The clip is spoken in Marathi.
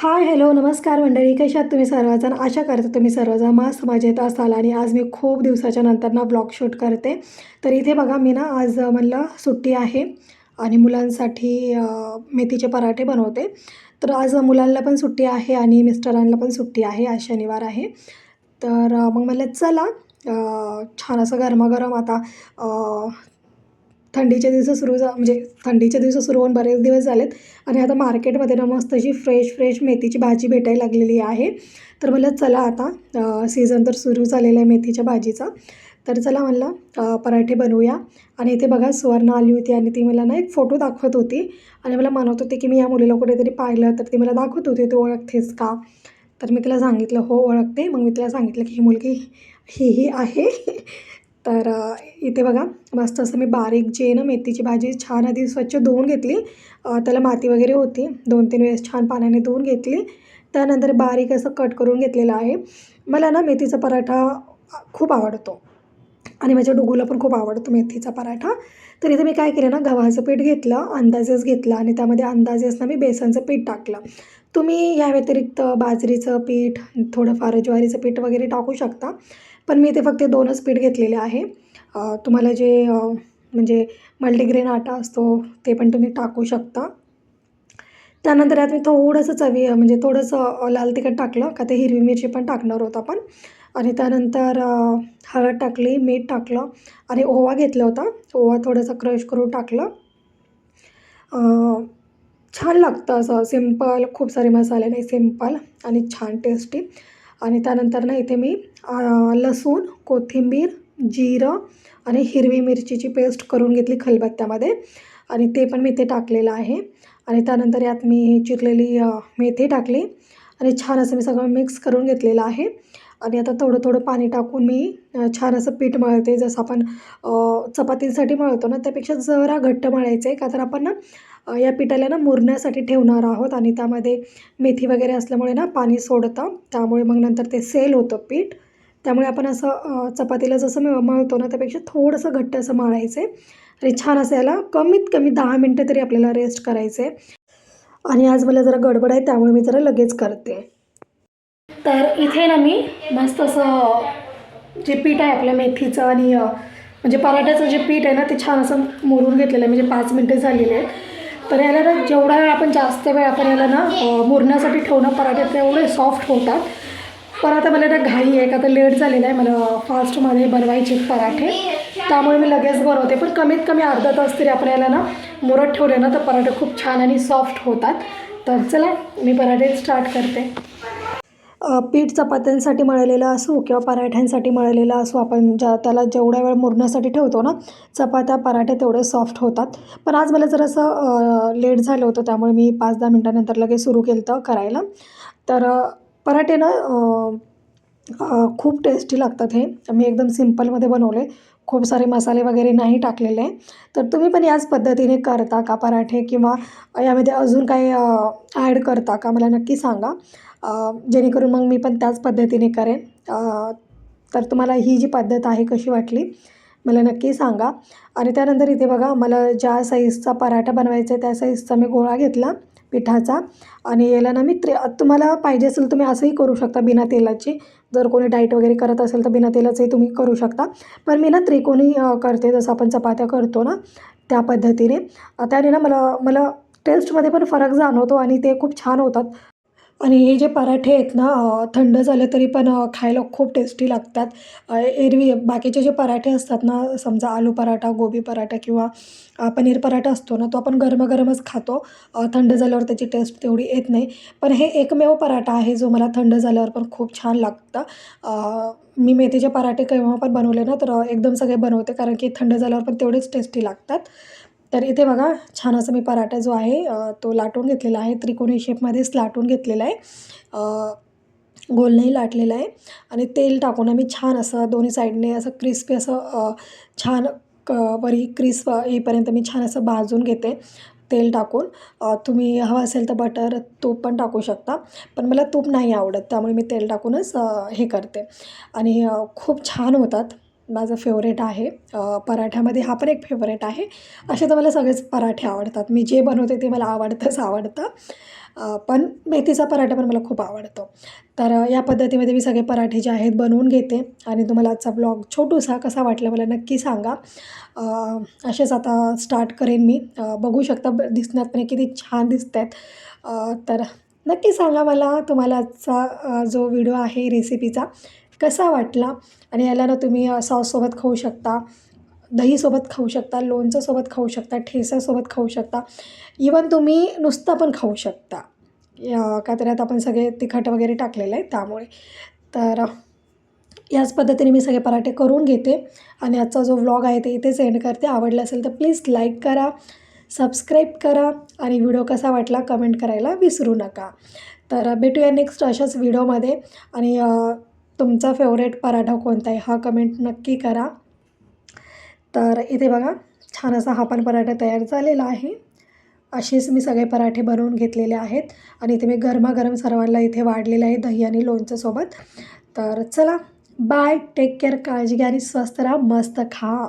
हाय हॅलो नमस्कार मंडळी. कशा आहात तुम्ही सर्वजण? आशा करते तुम्ही सर्वजण मस्त मजेत असाल आणि आज मी खूप दिवसाच्या नंतर ना ब्लॉग शूट करते. तर इथे बघा मी ना आज म्हणलं सुट्टी आहे आणि मुलांसाठी मेथीचे पराठे बनवते. तर आज मुलांना पण सुट्टी आहे आणि मिस्टरांना पण सुट्टी आहे. आज शनिवार आहे. तर मग म्हणलं चला छान असं गरमागरम आता थंडीचे दिवस सुरू जा म्हणजे थंडीचे दिवस सुरू होऊन बरेच दिवस झालेत. आणि आता मार्केटमध्ये ना मस्त अशी फ्रेश फ्रेश मेथीची भाजी भेटायला लागलेली आहे. तर म्हणलं चला आता सीझन तर सुरू झालेला आहे मेथीच्या भाजीचा. तर चला म्हणलं पराठे बनवूया. आणि इथे बघा सुवर्ण आली होती आणि ती मला ना एक फोटो दाखवत होती. आणि मला म्हणत होती की मी या मुलीला कुठेतरी पाहिलं तर ती मला दाखवत होती तू ओळखतेस का? तर मी तिला सांगितलं हो ओळखते. मग मी तिला सांगितलं की ही मुलगी ही ही आहे. तर इथे बघा मस्त असं मी बारीक जे आहे ना मेथीची भाजी छान आधी स्वच्छ धुवून घेतली. त्याला माती वगैरे होती. दोन तीन वेळेस छान पाण्याने धुवून घेतली. त्यानंतर बारीक असं कट करून घेतलेलं आहे. मला ना मेथीचा पराठा खूप आवडतो. आणि माझ्या डुगूला पण खूप आवडतो मेथीचा पराठा. तर इथे मी काय केलं ना गव्हाचं पीठ घेतलं अंदाजेच घेतलं आणि त्यामध्ये अंदाजेच ना मी बेसनचं पीठ टाकलं. तुम्ही या व्यतिरिक्त बाजरीचं पीठ थोडंफार ज्वारीचं पीठ वगैरे टाकू शकता. पण मी इथे फक्त दोनच पीठ घेतलेले आहे. तुम्हाला जे म्हणजे मल्टीग्रेन आटा असतो ते पण तुम्ही टाकू शकता. त्यानंतर यात मी थोडंसं चवी म्हणजे थोडंसं लाल तिखट टाकलं का ते हिरवी मिरची पण टाकणार होतं आपण. आणि त्यानंतर हळद टाकली मीठ टाकलं आणि ओवा घेतला होता. ओवा थोडंसं क्रश करून टाकलं. छान लागतं असं. सिंपल खूप सारे मसाले नाही सिंपल आणि छान टेस्टी. आणि त्यानंतर ना इथे मी लसूण कोथिंबीर जिरं आणि हिरवी मिरचीची पेस्ट करून घेतली खलबत्त्यामध्ये. आणि ते पण मी इथे टाकलेलं आहे. आणि त्यानंतर यात मी चिरलेली मेथी टाकली. आणि छान असं मी सगळं मिक्स करून घेतलेलं आहे. आणि आता थोडं थोडं पाणी टाकून मी छान असं पीठ मळते. जसं आपण चपातींसाठी मळतो ना त्यापेक्षा जरा घट्ट मळायचं आहे. का तर आपण ना या पिठाला ना मुरण्यासाठी ठेवणार आहोत आणि त्यामध्ये मेथी वगैरे असल्यामुळे ना पाणी सोडतं. त्यामुळे मग नंतर ते सेल होतं पीठ. त्यामुळे आपण असं चपातीला जसं मी मळतो ना त्यापेक्षा थोडंसं घट्ट असं मळायचं आहे आणि छान असं याला कमीत कमी दहा मिनटं तरी आपल्याला रेस्ट करायचं. आहे आणि आज मला जरा गडबड आहे त्यामुळे मी जरा लगेच करते. तर इथे ना मी मस्त असं जे पीठ आहे आपल्या मेथीचं आणि म्हणजे पराठ्याचं जे पीठ आहे ना ते छान असं मुरून घेतलेलं आहे. म्हणजे पाच मिनटं झालेले आहेत. तर याला ना जेवढा वेळ आपण जास्त वेळ आपण याला ना मुरण्यासाठी ठेवणं पराठे तेवढे सॉफ्ट होतात. पण आता मला ना घाई आहे का तर लेट झालेलं आहे. मला फास्टमध्ये बनवायचे पराठे. त्यामुळे मी लगेच बनवते. पण कमीत कमी अर्धा तास तरी आपण याला ना मुरत ठेवले ना तर पराठे खूप छान आणि सॉफ्ट होतात. तर चला मी पराठे स्टार्ट करते. पीठ चपात्यांसाठी मळलेलं असो किंवा पराठ्यांसाठी मळलेलं असो आपण ज्या त्याला जेवढ्या वेळ मुरण्यासाठी ठेवतो ना चपात्या पराठे तेवढे सॉफ्ट होतात. पण आज मला जरासं लेट झालं होतं त्यामुळे मी पाच दहा मिनटानंतर लगेच सुरू केलं होतं करायला. तर पराठे ना खूप टेस्टी लागतात हे. मी एकदम सिम्पलमध्ये बनवले. खूप सारे मसाले वगैरे नाही टाकलेले. तर तुम्ही पण याच पद्धतीने करता का पराठे? किंवा यामध्ये अजून काही ॲड करता का? मला नक्की सांगा. जेणेकरून मग मी पण त्याच पद्धतीने करेन. तर तुम्हाला ही जी पद्धत आहे कशी वाटली मला नक्की सांगा. आणि त्यानंतर इथे बघा मला ज्या साईजचा पराठा बनवायचा आहे त्या साईजचा मी गोळा घेतला पिठाचा. आणि याला ना मी त्रे तुम्हाला पाहिजे असेल तुम्ही असंही करू शकता बिना तेलाची. जर कोणी डाईट वगैरे करत असेल तर बिना तेलाचंही तुम्ही करू शकता. पण मी ना त्रिकोणी करते जसं आपण चपात्या करतो ना त्या पद्धतीने. त्याने ना मला मला टेस्टमध्ये पण फरक जाणवतो आणि ते खूप छान होतात. आणि हे जे पराठे आहेत ना थंड झालं तरी पण खायला खूप टेस्टी लागतात. एरवी बाकीचे जे पराठे असतात ना समजा आलू पराठा गोबी पराठा किंवा पनीर पराठा असतो ना तो आपण गरमागरमच खातो. थंड झाल्यावर त्याची टेस्ट तेवढी येत नाही. पण हे एकमेव पराठा आहे जो मला थंड झाल्यावर पण खूप छान लागतं. मी मेथीचे पराठे केव्हा पण बनवले ना तर एकदम सगळे बनवते कारण की थंड झाल्यावर पण तेवढेच टेस्टी लागतात. तर इथे बघा छान असं मी पराठा जो आहे तो लाटून घेतलेला आहे. त्रिकोणी शेपमध्येच लाटून घेतलेला आहे. गोल नाही लाटलेला आहे. आणि तेल टाकून आम्ही छान असं दोन्ही साईडने असं क्रिस्पी असं छान क वरी क्रिस्प येईपर्यंत मी छान असं भाजून घेते तेल टाकून. तुम्ही हवं असेल तर बटर तूप पण टाकू शकता. पण मला तूप नाही आवडत त्यामुळे मी तेल टाकूनच हे करते. आणि खूप छान होतात. माझं फेवरेट आहे. पराठ्यामध्ये हा पण एक फेवरेट आहे. असे तर मला सगळेच पराठे आवडतात. मी जे बनवते ते मला आवडतंच आवडतं. पण मेथीचा पराठा पण मला खूप आवडतो. तर या पद्धतीमध्ये मी सगळे पराठे जे आहेत बनवून घेते आणि तुम्हाला आजचा ब्लॉग छोटूसा कसा वाटला मला नक्की सांगा. असेच आता स्टार्ट करेन मी. बघू शकता ब- दिसण्यात पण किती छान दिसत आहेत तर नक्की सांगा मला तुम्हाला आजचा जो व्हिडिओ आहे रेसिपीचा कसा वाटला? आणि याला ना तुम्ही सॉससोबत खाऊ शकता दहीसोबत खाऊ शकता लोणचंसोबत खाऊ शकता ठेसासोबत खाऊ शकता इवन तुम्ही नुसता पण खाऊ शकता. या- का तर यात आपण सगळे तिखट वगैरे टाकलेलं आहे त्यामुळे. तर याच पद्धतीने मी सगळे पराठे करून घेते आणि आजचा जो व्लॉग आहे ते इथेच सेंड करते. आवडला असेल तर प्लीज लाईक करा सबस्क्राईब करा आणि व्हिडिओ कसा वाटला कमेंट करायला विसरू नका. तर भेटूया नेक्स्ट अशाच व्हिडिओमध्ये आणि तुमचा फेवरेट पराठा कोणता आहे? हा कमेंट नक्की करा. तर इथे बघा छान असा हा पण पराठा तयार झालेला आहे. असेच मी सगळे पराठे बनवून घेतलेले आहेत. आणि इथे मी गरमागरम सर्वांना इथे वाढलेलं आहे दही आणि लोणच्यासोबत. तर चला बाय टेक केअर काळजी घ्या आणि स्वस्त राहा मस्त खा.